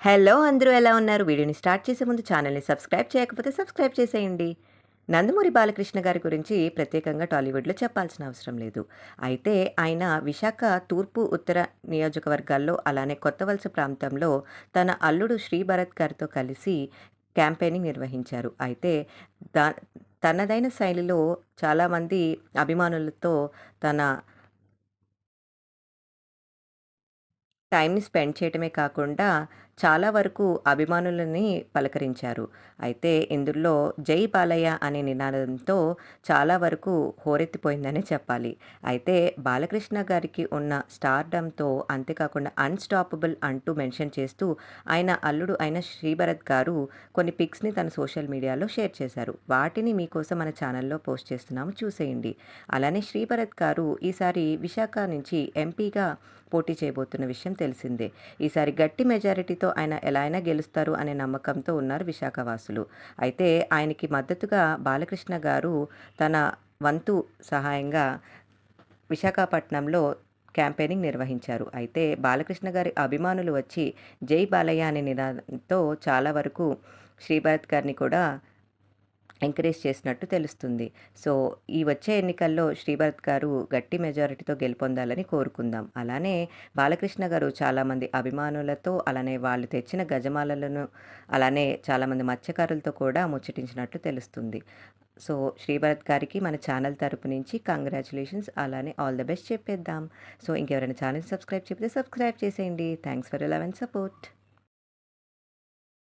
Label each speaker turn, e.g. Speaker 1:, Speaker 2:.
Speaker 1: Hello అందరూ ఎలా ఉన్నారు? వీడియోని స్టార్ట్ చేసే ముందు ఛానల్ని సబ్స్క్రైబ్ చేయకపోతే సబ్స్క్రైబ్ చేసేయండి. నందమూరి బాలకృష్ణ గారి గురించి ప్రత్యేకంగా టాలీవుడ్లో చెప్పాల్సిన అవసరం లేదు. అయితే ఆయన విశాఖ తూర్పు ఉత్తర నియోజకవర్గాల్లో అలానే కొత్త వలస ప్రాంతంలో తన అల్లుడు శ్రీభరత్ గారితో కలిసి క్యాంపెయినింగ్ నిర్వహించారు. అయితే దా తనదైన శైలిలో చాలామంది అభిమానులతో తన టైంని స్పెండ్ చేయటమే కాకుండా చాలా వరకు అభిమానులని పలకరించారు. అయితే ఇందులో 'జై బాలయ్య' అనే నినాదంతో చాలా వరకు హోరెత్తిపోయిందనే చెప్పాలి. అయితే బాలకృష్ణ గారికి ఉన్న స్టార్‌డమ్‌తో అంతేకాకుండా 'అన్‌స్టాపబుల్' అంటూ మెన్షన్ చేస్తూ ఆయన అల్లుడు అయిన శ్రీభరత్ గారు కొన్ని పిక్స్‌ని తన సోషల్ మీడియాలో షేర్ చేశారు. వాటిని మీకోసం మన ఛానల్‌లో పోస్ట్ చేస్తున్నాము చూసేయండి. అలానే శ్రీభరత్ గారు ఈసారి విశాఖ నుంచి ఎంపీగా పోటీ చేయబోతున్న విషయం తెలిసిందే. ఈసారి గట్టి మెజారిటీతో ఆయన ఎలా అయినా గెలుస్తారు అనే నమ్మకంతో ఉన్నారు విశాఖవాసులు అయితే ఆయనకి మద్దతుగా బాలకృష్ణ గారు తన వంతు సహాయంగా విశాఖపట్నంలో క్యాంపెయినింగ్ నిర్వహించారు. అయితే బాలకృష్ణ గారి అభిమానులు వచ్చి 'జై బాలయ్య' అనే నినాదంతో చాలా వరకు శ్రీభరత్ గారిని కూడా ఎంకరేజ్ చేసినట్టు తెలుస్తుంది. సో, ఈ వచ్చే ఎన్నికల్లో శ్రీభరత్ గారు గట్టి మెజారిటీతో గెలుపొందాలని కోరుకుందాం. అలానే బాలకృష్ణ గారు చాలామంది అభిమానులతో అలానే వాళ్ళు తెచ్చిన గజమాలలను అలానే చాలామంది మత్స్యకారులతో కూడా ముచ్చటించినట్లు తెలుస్తుంది. సో, శ్రీభరత్ గారికి మన ఛానల్ తరపు నుంచి కంగ్రాచులేషన్స్ అలానే ఆల్ ద బెస్ట్ చెప్పేద్దాం. సో, ఇంకెవరైనా ఛానల్ సబ్స్క్రైబ్ చెప్తే సబ్స్క్రైబ్ చేసేయండి. Thanks for love and support.